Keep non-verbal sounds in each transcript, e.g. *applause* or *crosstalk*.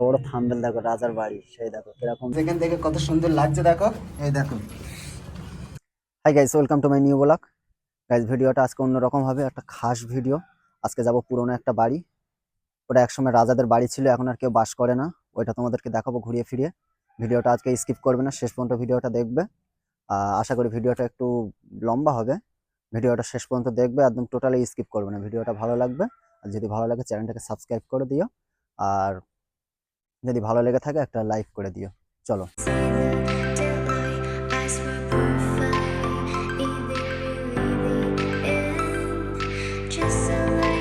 বড় থাম্বেল দেখো রাজার বাড়ি সেই দেখো কীরকম। সেখান থেকে কত সুন্দর লাগছে দেখো এই দেখো। Hi guys welcome to my new blog guys ভিডিওটা আজকে অন্যরকম হবে একটা খাস ভিডিও। আজকে যাব পুরনো একটা বাড়ি। ওটা একসময় রাজাদের বাড়ি ছিল এখন আর কেউ বাস করে না। ওইটা তোমাদেরকে দেখাবো ঘুরিয়ে ফিরিয়ে। ভিডিওটা আজকে স্কিপ করবে না শেষ পর্যন্ত ভিডিওটা দেখবে। আশা করি ভিডিওটা একটু লম্বা হবে। ভিডিওটা শেষ পর্যন্ত দেখবে একদম টোটালি স্কিপ করবে না। ভিডিওটা ভালো লাগবে। আর যদি ভালো লাগে চ্যানেলটাকে সাবস্ক্রাইব করে দিও। আর যদি ভালো লেগে থাকে একটা লাইক করে দিও। চলো।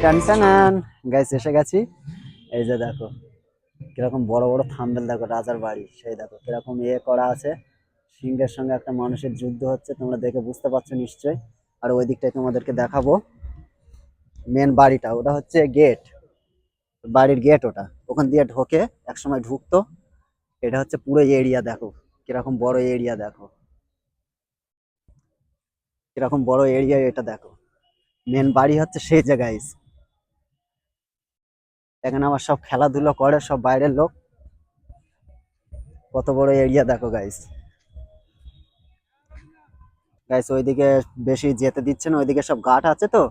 টান টানান। গাইস এসে গেছি। এই যে দেখো, কীরকম বড় বড় থাম্বেল দেখো, রাজার বাড়ি। সেই দেখো, কীরকম ইয়ে করা আছে। সিংহের সঙ্গে একটা মানুষের যুদ্ধ হচ্ছে, তোমরা দেখে বুঝতে পারছ নিশ্চয়ই। আর ওই দিকটায় তোমাদেরকে দেখাবো। মেন বাড়িটা, ওটা হচ্ছে গেট বাড়ির গেট ওটা। ওখান দিয়ে ঢোকে, একসময় ঢুকতো। এটা হচ্ছে পুরো এরিয়া দেখো। কীরকম বড় এরিয়া দেখো। কীরকম বড় এরিয়া এটা দেখো। মেন বাড়ি হচ্ছে সেই জায়গায়। এখানে আবার সব খেলাধুলো করে, সব বাইরের লোক। কত বড় এরিয়া দেখো গাইস গাইস ওইদিকে বেশি যেতে দিচ্ছে না। ওইদিকে সব গাঠ আছে তো?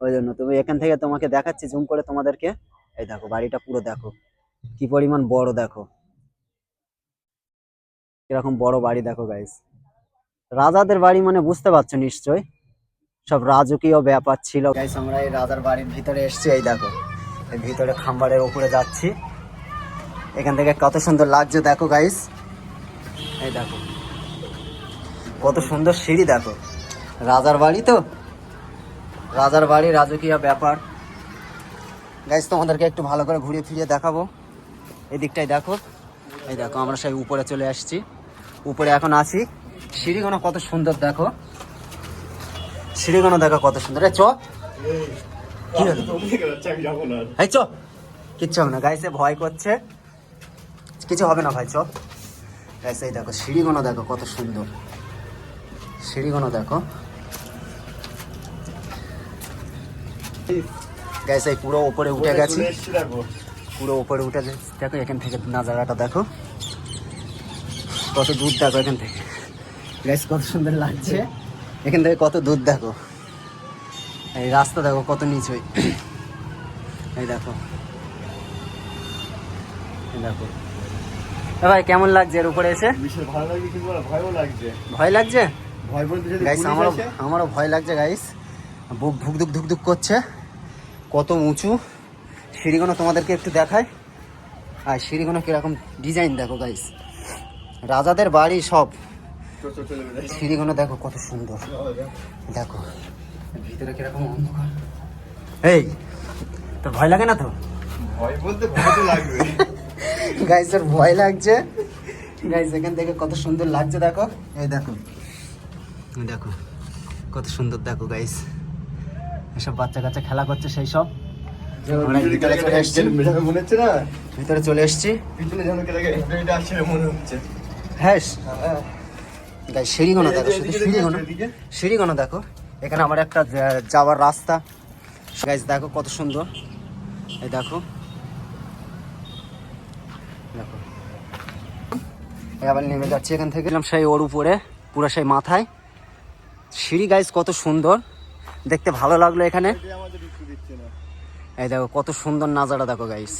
ওই জন্য। তুমি এখান থেকে তোমাকে দেখাচ্ছি জুম করে তোমাদেরকে। এই দেখো, বাড়িটা পুরো দেখো। কি পরিমাণ বড় দেখো। কীরকম বড় বাড়ি দেখো গাইস রাজাদের বাড়ি মানে বুঝতে পারছ নিশ্চয়? সব রাজকীয় ব্যাপার ছিল। গাইস আমরা এই রাজার বাড়ির ভিতরে এসেছি, এই দেখো। এই ভিতরে খাম্বারের উপরে যাচ্ছি। এখান থেকে কত সুন্দর লাগছে, দেখো গাইস এই দেখো। কত সুন্দর সিঁড়ি, দেখো। রাজার বাড়ি তো? রাজার বাড়ি রাজকীয় ব্যাপার। গাইস তোমাদেরকে একটু ভালো করে ঘুরিয়ে ফিরিয়ে দেখাবো। এদিকটাই দেখো। এই দেখো, আমরা সেই উপরে চলে আসছি। উপরে এখন আছি। সিঁড়িগুলো কত সুন্দর, দেখো। সিঁড়িগুলো দেখো কত সুন্দর। চ। কি এই চ। কিচ্ছু হবে না। গাইসে ভয় করছে। কিছু হবে না ভাই, চ। গাইস এই দেখো সিঁড়িগুলো দেখো কত সুন্দর। সিঁড়িগুলো দেখো। গাইস এই পুরো উপরে উঠে গেছি। পুরো উপরে উঠে গেছি। দেখো এখান থেকে নাজারাটা দেখো। কত দূর দেখো এখান থেকে। গাইস কত সুন্দর লাগছে। এখান থেকে কত দূর দেখো। এই রাস্তা দেখো কত নিচুই। এই দেখো। দেখো। ভাই কেমন লাগছে এর উপরে এসে? ভালো লাগছে কিন্তু ভয়ও লাগছে। ভয় লাগছে? ভয় বলতে আমারও আমারও ভয় লাগছে গাইস বুক ধুক ধুক ধুক করছে। কত উঁচু? সিঁড়িগুলো তোমাদেরকে একটু দেখায় আর সিঁড়িগুলো কীরকম ডিজাইন দেখো গাইস রাজাদের বাড়ি সব। সিঁড়িগুলো দেখো কত সুন্দর। দেখো ভিতরে কীরকম অন্ধকার। এই তোর ভয় লাগে না তো? ভয় বলতে ভয় তো লাগবে। *laughs* গাইসের ভয় লাগছে। গাইস এখান থেকে কত সুন্দর লাগছে দেখো। এই দেখো। দেখো কত সুন্দর দেখো গাইস এসব বাচ্চা কাচ্চা খেলা করছে সেই সব। ভিতরে চলে এসেছি। যেন মনে হচ্ছে না? ভিতরে চলে এসেছি। পিছনে যেন মনে হচ্ছে। হ্যাঁ হ্যাঁ। সিঁড়িগুলো দেখো শুধু সিঁড়িগুলো দেখো, সিঁড়িগুলো দেখো। এখানে আমার একটা যাওয়ার রাস্তা। গাইস দেখো কত সুন্দর। এই দেখো। দেখো। আবার নেমে যাচ্ছি এখান থেকে। সেই ওর উপরে পুরো সেই মাথায়। সিঁড়ি গাইস কত সুন্দর। দেখতে ভালো লাগল এখানে। এই দেখো কত সুন্দর নাজারা দেখো গাইস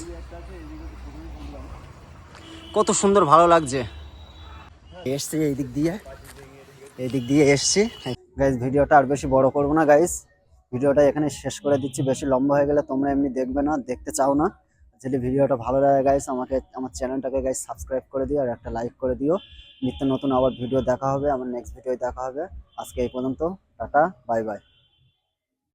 কত সুন্দর ভালো লাগছে। এসছি এই দিক দিয়ে। এই দিক দিয়ে এসছি। গাইস ভিডিওটা আর বেশি বড় করব না গাইস ভিডিওটা এখানে শেষ করে দিচ্ছি। বেশি লম্বা হয়ে গেলে তোমরা এমনি দেখবে না দেখতে চাও না। যদি ভিডিওটা ভালো লাগে গাইস আমাকে আমার চ্যানেলটাকে গাইস সাবস্ক্রাইব করে দিও আর একটা লাইক করে দিও। নিত্য নতুন আবার ভিডিও দেখা হবে আমার নেক্সট ভিডিও দেখা হবে। আজকে এই পর্যন্ত টাটা বাই বাই